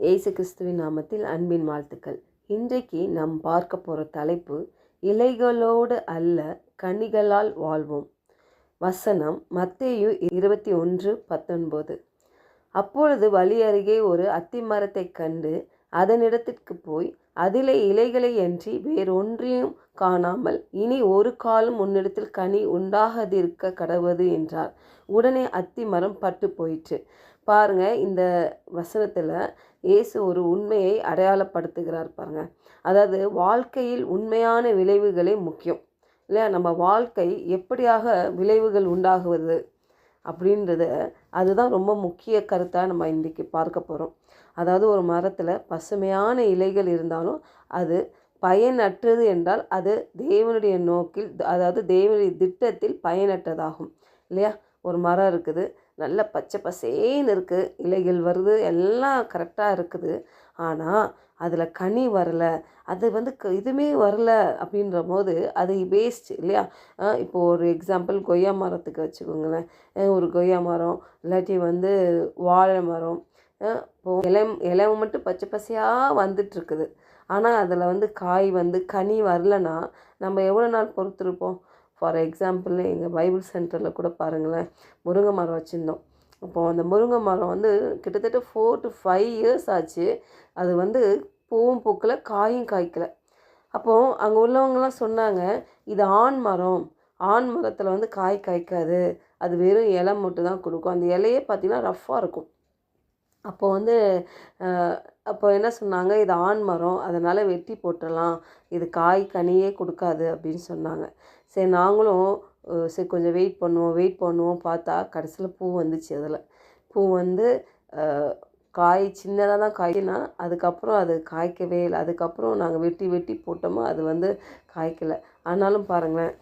இயேசு கிறிஸ்துவின் நாமத்தில் அன்பின் வாழ்த்துக்கள். இன்றைக்கு நாம் பார்க்க போகிற தலைப்பு இலைகளோடு அல்ல கனிகளால் வாழ்வோம். வசனம் மத்தேயு இருபத்தி ஒன்று பத்தொன்பது. அப்பொழுது வழி அருகே ஒரு அத்திமரத்தைக் கண்டு அதனிடத்திற்கு போய் அதிலே இலைகளை அன்றி வேறொன்றையும் காணாமல் இனி ஒரு காலம் உன்னிடத்தில் கனி உண்டாகாதிருக்க கடவுது என்றார். உடனே அத்தி மரம் பட்டு போயிற்று. பாருங்க இந்த வசனத்தில் இயேசு ஒரு உண்மையை அடையாளப்படுத்துகிறார் பாருங்கள் அதாவது வாழ்க்கையில் உண்மையான விளைவுகளே முக்கியம். இல்லையா? நம்ம வாழ்க்கை எப்படியாக விளைவுகள் உண்டாகுவது அப்படின்றத அதுதான் ரொம்ப முக்கிய கருத்தாக நம்ம இன்றைக்கி பார்க்க போகிறோம் அதாவது ஒரு மரத்தில் பசுமையான இலைகள் இருந்தாலும் அது பயனற்றது என்றால் அது தேவனுடைய நோக்கில் அதாவது தேவனுடைய திட்டத்தில் பயனற்றதாகும். இல்லையா? ஒரு மரம் இருக்குது நல்ல பச்சை பசேன்னு இருக்குது இலைகள் வருது எல்லாம் கரெக்டாக இருக்குது. ஆனால் அதில் கனி வரலை. அது வந்து க இதுவுமே வரல அப்படின்ற போது அது வேஸ்ட் இல்லையா? இப்போ ஒரு எக்ஸாம்பிள் கொய்யா மரத்துக்கு வச்சுக்கோங்களேன். ஒரு கொய்யா மரம் இல்லாட்டி வந்து வாழை மரம். இப்போது இப்போ இலை இலை மட்டும் பச்சை பசையாக வந்துட்டுருக்குது. ஆனால் அதில் வந்து காய் வந்து கனி வரலன்னா நம்ம எவ்வளோ நாள் பொறுத்திருப்போம்? ஃபார் எக்ஸாம்பிள் எங்கள் பைபிள் சென்டரில் கூட பாருங்களேன் முருங்கை மரம் வச்சுருந்தோம். அப்போது அந்த முருங்கை மரம் வந்து கிட்டத்தட்ட ஃபோர் டு ஃபைவ் இயர்ஸ் ஆச்சு. அது வந்து பூவும் பூக்கலை காயும் காய்க்கலை. அப்போது அங்கே உள்ளவங்கலாம் சொன்னாங்க இது ஆண் மரம். ஆண் மரத்தில் வந்து காய் காய்க்காது. அது வெறும் இலை மட்டும் தான் கொடுக்கும். அந்த இலையே பார்த்திங்கன்னா ரஃப்பாக இருக்கும். அப்போ வந்து அப்போ என்ன சொன்னாங்க இது ஆண் மரம் அதனால் வெட்டி போட்டுடலாம் இது காய் கனியே கொடுக்காது அப்படின்னு சொன்னாங்க. சரி நாங்களும் சரி கொஞ்சம் வெயிட் பண்ணுவோம் வெயிட் பண்ணுவோம் பார்த்தா கடைசியில் பூ வந்துச்சு அதில். பூ வந்து காய் சின்னதாக தான் காய்க்கினா அதுக்கப்புறம் அது காய்க்கவே இல்லை. அதுக்கப்புறம் நாங்கள் வெட்டி வெட்டி போட்டோமோ அது வந்து காய்க்கலை. ஆனாலும் பாருங்களேன்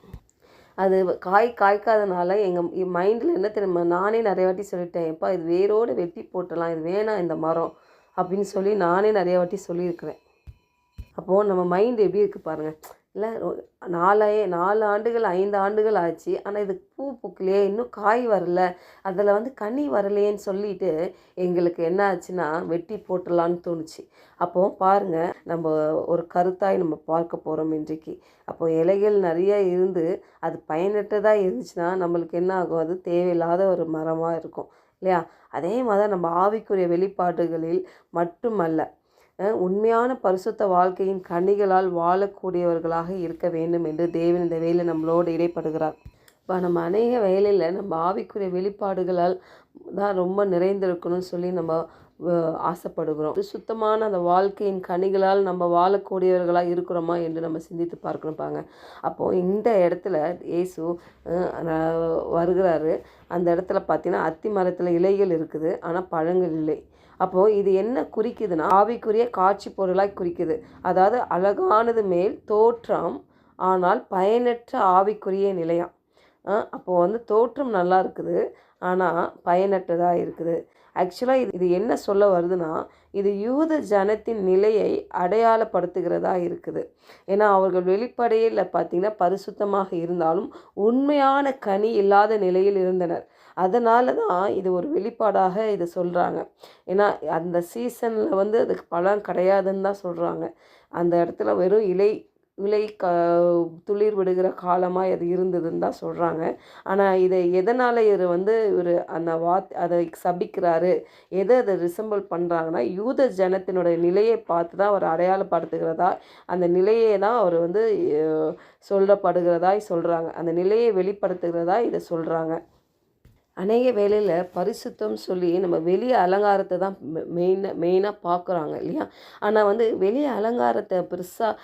அது காய் காய்க்காதனால எங்கள் மைண்டில் என்ன தெரியுமா நானே நிறைய வாட்டி சொல்லிட்டேன் எப்பா இது வேரோடு வெட்டி போட்டலாம் இது வேணாம் இந்த மரம் அப்படின்னு சொல்லி நானே நிறைய வாட்டி சொல்லியிருக்கிறேன். அப்போது நம்ம மைண்ட் எப்படி இருக்குது பாருங்கள் இல்லை நாலே நாலு ஆண்டுகள் ஐந்து ஆண்டுகள் ஆச்சு. ஆனால் இது பூ பூக்கலையே இன்னும் காய் வரல. அதில் வந்து கனி வரலையேன்னு சொல்லிட்டு எங்களுக்கு என்ன ஆச்சுன்னா வெட்டி போட்டுடலான்னு தோணுச்சு. அப்போது பாருங்கள் நம்ம ஒரு கருத்தாய் நம்ம பார்க்க போகிறோம் இன்றைக்கு. அப்போ இலைகள் நிறைய இருந்து அது பயனற்றதாக இருந்துச்சுன்னா நம்மளுக்கு என்ன ஆகும்? அது தேவையில்லாத ஒரு மரமாக இருக்கும் இல்லையா? அதே மாதிரி நம்ம ஆவிக்குரிய வெளிப்பாடுகளில் மட்டுமல்ல உண்மையான பரிசுத்த வாழ்க்கையின் கனிகளால் வாழக்கூடியவர்களாக இருக்க வேண்டும் என்று தேவன் இந்த வேலை நம்மளோடு இடைப்படுகிறார். இப்போ நம்ம அநேக வேலையில் நம்ம ஆவிக்குரிய வெளிப்பாடுகளால் தான் ரொம்ப நிறைந்திருக்கணும்னு சொல்லி நம்ம ஆசைப்படுகிறோம். சுத்தமான அந்த வாழ்க்கையின் கனிகளால் நம்ம வாழக்கூடியவர்களாக இருக்கிறோமா என்று நம்ம சிந்தித்து பார்க்கணும் பாங்க அப்போது இந்த இடத்துல இயேசு வருகிறாரு. அந்த இடத்துல பார்த்தீங்கன்னா அத்தி மரத்தில் இலைகள் இருக்குது ஆனால் பழங்கள் இல்லை. அப்போது இது என்ன குறிக்குதுன்னா ஆவிக்குரிய காட்சி பொருளாய் குறிக்குது. அதாவது அழகானது மேல் தோற்றம் ஆனால் பயனற்ற ஆவிக்குரிய நிலையம். அப்போது வந்து தோற்றம் நல்லா இருக்குது ஆனால் பயனற்றதாக இருக்குது. ஆக்சுவலாக இது இது என்ன சொல்ல வருதுன்னா இது யூத ஜனத்தின் நிலையை அடையாளப்படுத்துகிறதா இருக்குது. ஏன்னா அவர்கள் வெளிப்படையில் பார்த்திங்கன்னா பரிசுத்தமாக இருந்தாலும் உண்மையான கனி இல்லாத நிலையில் இருந்தனர். அதனால தான் இது ஒரு வெளிப்பாடாக இதை சொல்கிறாங்க ஏன்னா அந்த சீசனில் வந்து அதுக்கு பழம் கிடையாதுன்னு தான் சொல்கிறாங்க அந்த இடத்துல வெறும் இலை இலை க துளிர் விடுகிற காலமாக அது இருந்ததுன்னு தான் சொல்கிறாங்க ஆனால் இதை எதனால் இவர் வந்து இவர் அந்த வாத் அதை சபிக்கிறாரு எதை அதை ரிசம்பிள் பண்ணுறாங்கன்னா யூத ஜனத்தினுடைய நிலையை பார்த்து தான் அவர் அடையாளப்படுத்துகிறதா அந்த நிலையை தான் அவர் வந்து சொல்லப்படுகிறதா சொல்லப்படுகிறதாய் சொல்கிறாங்க அந்த நிலையை வெளிப்படுத்துகிறதா இதை சொல்கிறாங்க அநேக வேலையில் பரிசுத்தம் சொல்லி நம்ம வெளியே அலங்காரத்தை தான் மெயினாக மெயினாக பார்க்குறாங்க இல்லையா? ஆனால் வந்து வெளியே அலங்காரத்தை பெருசாக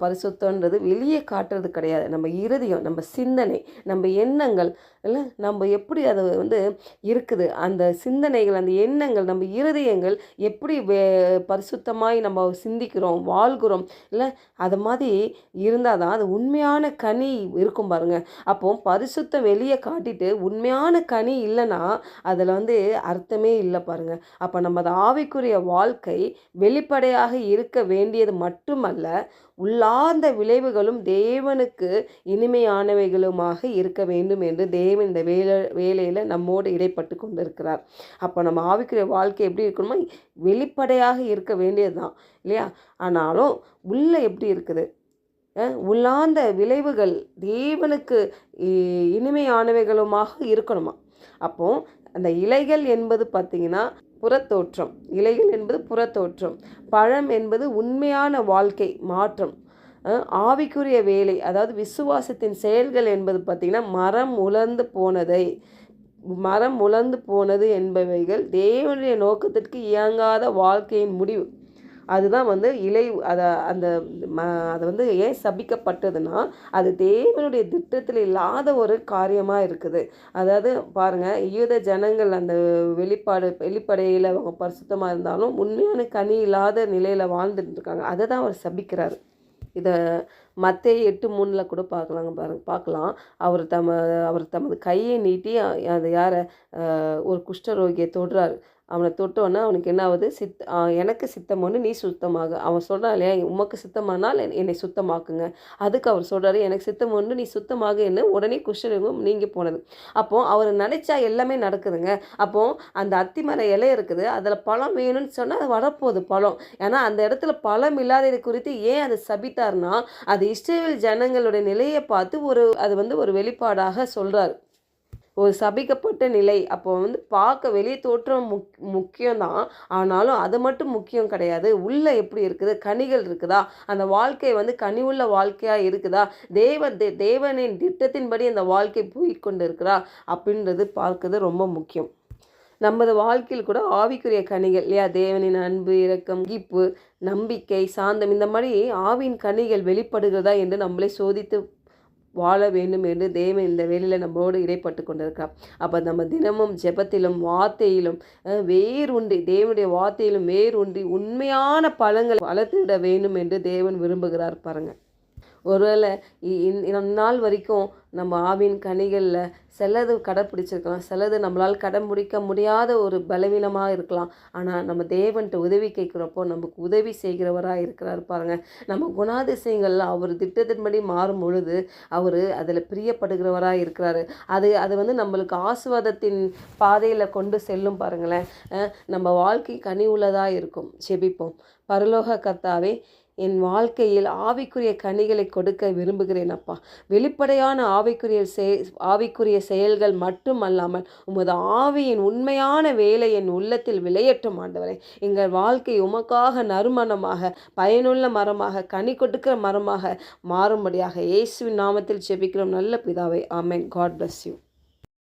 பரிசுத்தன்றது வெளியே காட்டுறது கிடையாது. நம்ம இருதயம் நம்ம சிந்தனை நம்ம எண்ணங்கள் இல்லை நம்ம எப்படி அது வந்து இருக்குது? அந்த சிந்தனைகள் அந்த எண்ணங்கள் நம்ம இருதயங்கள் எப்படி வே பரிசுத்தமாய் நம்ம சிந்திக்கிறோம் வாழ்கிறோம் இல்லை அது மாதிரி இருந்தால் தான் அது உண்மையான கனி இருக்கும் பாருங்கள் அப்போ பரிசுத்தம் வெளியே காட்டிட்டு உண்மையான கனி இல்லைன்னா அதில் வந்து அர்த்தமே இல்லை பாருங்க. அப்போ நம்ம அதை ஆவிக்குரிய வாழ்க்கை வெளிப்படையாக இருக்க வேண்டியது மட்டுமல்ல உள்ளார்ந்த விளைவுகளும் தேவனுக்கு இனிமையானவைகளுமாக இருக்க வேண்டும் என்று தேவன் இந்த வேலை வேலையில் நம்மோடு இடைப்பட்டு கொண்டிருக்கிறார். அப்போ நம்ம ஆவிக்கிற வாழ்க்கை எப்படி இருக்கணுமோ வெளிப்படையாக இருக்க வேண்டியது தான் இல்லையா? ஆனாலும் உள்ளே எப்படி இருக்குது? உள்ளார்ந்த விளைவுகள் தேவனுக்கு இ- இனிமையானவைகளுமாக இருக்கணுமா? அப்போ அந்த இலைகள் என்பது பார்த்திங்கன்னா புறத்தோற்றம். இலைகள் என்பது புறத்தோற்றம். பழம் என்பது உண்மையான வாழ்க்கை மாற்றம். ஆவிக்குரிய வேலை அதாவது விசுவாசத்தின் செயல்கள் என்பது பார்த்திங்கன்னா மரம் உலர்ந்து போனதை மரம் உலர்ந்து போனது என்பவைகள் தேவனுடைய நோக்கத்திற்கு இயங்காத வாழ்க்கையின் முடிவு. அதுதான் வந்து இலை அதை அந்த ம அதை வந்து ஏன் சபிக்கப்பட்டதுன்னா அது தேவனுடைய திட்டத்தில் இல்லாத ஒரு காரியமாக இருக்குது. அதாவது பாருங்கள் யூத ஜனங்கள் அந்த வெளிப்பாடு வெளிப்படையில் அவங்க பரிசுத்தமாக இருந்தாலும் உண்மையான கனி இல்லாத நிலையில் வாழ்ந்துட்டு இருக்காங்க. அதை தான் அவர் சபிக்கிறார். இதை மற்ற எட்டு மூணில் கூட பார்க்கலாங்க பாருங்க. பார்க்கலாம். அவர் தம அவர் தமது கையை நீட்டி அது யாரை ஒரு குஷ்டரோகியை தொடுறாரு. அவனை தொட்டோன்னே அவனுக்கு என்ன ஆகுது சித் எனக்கு சித்தம் ஒன்று நீ சுத்தமாக. அவன் சொல்கிறான் இல்லையா உமக்கு சுத்தமானால் என்னை சுத்தமாக்குங்க. அதுக்கு அவர் சொல்கிறாரு எனக்கு சித்தம் ஒன்று நீ சுத்தமாக என்ன உடனே குஷ்டரோகம் நீங்கி போனது. அப்போது அவர் நினச்சா எல்லாமே நடக்குதுங்க. அப்போது அந்த அத்திமர இலை இருக்குது அதில் பழம் வேணும்னு சொன்னால் அது வரப்போகுது பழம். ஏன்னா அந்த இடத்துல பழம் இல்லாதது குறித்து ஏன் அதை சபித்தார்னா அது அது இஸ்ரேல் ஜனங்களுடைய நிலையை பார்த்து ஒரு அது வந்து ஒரு வெளிப்பாடாக சொல்கிறார் ஒரு சபிக்கப்பட்ட நிலை. அப்போ வந்து பார்க்க வெளியே தோற்றம் முக் முக்கியம்தான். ஆனாலும் அது மட்டும் முக்கியம் கிடையாது. உள்ளே எப்படி இருக்குது? கனிகள் இருக்குதா? அந்த வாழ்க்கை வந்து கனி உள்ள வாழ்க்கையாக இருக்குதா? தேவ தே- தேவனின் திட்டத்தின்படி அந்த வாழ்க்கை போய் கொண்டு இருக்கிறா அப்படின்றது பார்க்குறது ரொம்ப முக்கியம். நமது வாழ்க்கையில் கூட ஆவிக்குரிய கனிகள் இல்லையா? தேவனின் அன்பு இரக்கம் கிப்பு நம்பிக்கை சாந்தம் இந்த மாதிரி ஆவின் கனிகள் வெளிப்படுகிறதா என்று நம்மளே சோதித்து வாழ வேண்டும் என்று தேவன் இந்த வேலையில் நம்மோடு இடைப்பட்டு கொண்டிருக்கிறார். அப்போ நம்ம தினமும் ஜெபத்திலும் வார்த்தையிலும் அஹ், தேவனுடைய வார்த்தையிலும் வேரூன்றி உண்மையான பழங்களை வளர்த்துவிட வேண்டும் என்று தேவன் விரும்புகிறார் பாருங்கள் ஒருவேளை இ- நாள் வரைக்கும் நம்ம ஆவின் கனிகளில் சிலது கடைப்பிடிச்சிருக்கலாம் சிலது நம்மளால் கடைப்பிடிக்க முடியாத ஒரு பலவீனமாக இருக்கலாம். ஆனால் நம்ம தேவன்கிட்ட உதவி கேட்குறப்போ நமக்கு உதவி செய்கிறவராக இருக்கிறார் பாருங்க. நம்ம குணாதிசயங்களில் அவர் திட்டத்தின்படி மாறும் பொழுது அவர் அதில் பிரியப்படுகிறவராக இருக்கிறாரு. அது அது வந்து நம்மளுக்கு ஆசுவாதத்தின் பாதையில் கொண்டு செல்லும் பாருங்களேன். நம்ம வாழ்க்கை கனி உள்ளதாக இருக்கும். செபிப்போம். பரலோக கர்த்தாவே என் வாழ்க்கையில் ஆவிக்குரிய கனிகளை கொடுக்க விரும்புகிறேன் அப்பா. வெளிப்படையான ஆவிக்குரிய செய் ஆவிக்குரிய செயல்கள் மட்டுமல்லாமல் உமது ஆவியின் உண்மையான வேலை என் உள்ளத்தில் விளையட்டும் ஆண்டவரே. எங்கள் வாழ்க்கை உமக்காக நறுமணமாக பயனுள்ள மரமாக கனி கொடுக்கிற மரமாக மாறும்படியாக இயேசுவின் நாமத்தில் ஜெபிக்கிறோம். நல்ல பிதாவை ஆமேன். God bless you